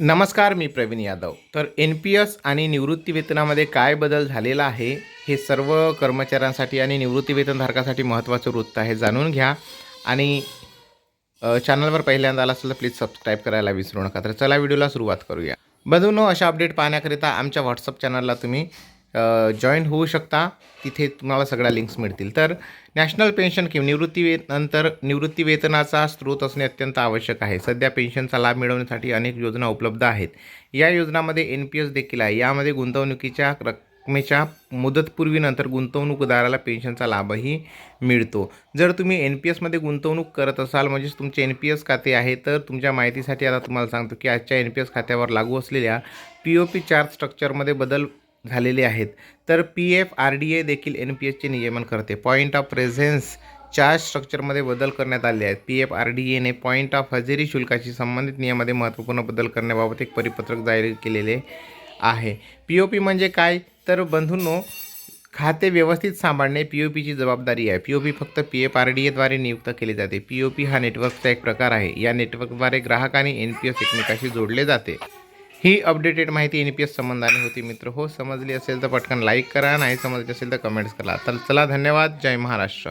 नमस्कार मी प्रवीण यादव. तर N P S आणि निवृत्तीवेतनामध्ये काय बदल झालेला आहे? हे सर्व कर्मचाऱ्यांसाठी आणि निवृत्ती वेतनधारकासाठी महत्त्वाचं वृत्त आहे जाणून घ्या. आणि चॅनलवर पहिल्यांदा आला असेल तर प्लीज सबस्क्राईब करायला विसरू नका. तर चला व्हिडिओला सुरुवात करूया. बंधूंनो अशा अपडेट पाहण्याकरिता आमच्या व्हॉट्सअप चॅनलला तुम्ही जॉईन होऊ शकता. तिथे तुम्हाला सगळ्या लिंक्स मिळतील. तर नॅशनल पेन्शन किंवा निवृत्ती वे नंतर निवृत्ती वेतनाचा स्रोत असणे अत्यंत आवश्यक आहे. सध्या पेन्शनचा लाभ मिळवण्यासाठी अनेक योजना उपलब्ध आहेत. या योजनामध्ये एन पी एस देखील आहे. यामध्ये गुंतवणुकीच्या रकमेच्या मुदतपूर्वीनंतर गुंतवणूकदाराला पेन्शनचा लाभही मिळतो. जर तुम्ही एन पी एसमध्ये गुंतवणूक करत असाल म्हणजेच तुमचे एन पी एस खाते आहे तर तुमच्या माहितीसाठी आता तुम्हाला सांगतो की आजच्या एन पी एस खात्यावर लागू असलेल्या पी ओ पी चार्ज स्ट्रक्चरमध्ये बदल झालेले आहेत. तर P F R D A देखील एन पी एसचे नियमन करते. पॉईंट ऑफ प्रेझेन्स चार्ज स्ट्रक्चरमध्ये बदल करण्यात आले आहेत. पी एफ आर डी एने पॉईंट ऑफ हजेरी शुल्काशी संबंधित नियमामध्ये महत्त्वपूर्ण बदल करण्याबाबत एक परिपत्रक जाहीर केलेले आहे. पी ओ पी म्हणजे काय? तर बंधूंनो खाते व्यवस्थित सांभाळणे पी ओ पीची जबाबदारी आहे. पी ओ पी फक्त पी एफ आर डी एद्वारे नियुक्त केले जाते. पी ओ पी हा नेटवर्कचा एक प्रकार आहे. या नेटवर्कद्वारे ग्राहक आणि एन पी एस एकमेकाशी जोडले जाते. ही अपडेटेड माहिती एन पी एस संबंधाने होती मित्र. हो समजली असेल तर पटकन लाईक करा. नाही समजली असेल तर कमेंट्स करा. तर चला धन्यवाद. जय महाराष्ट्र.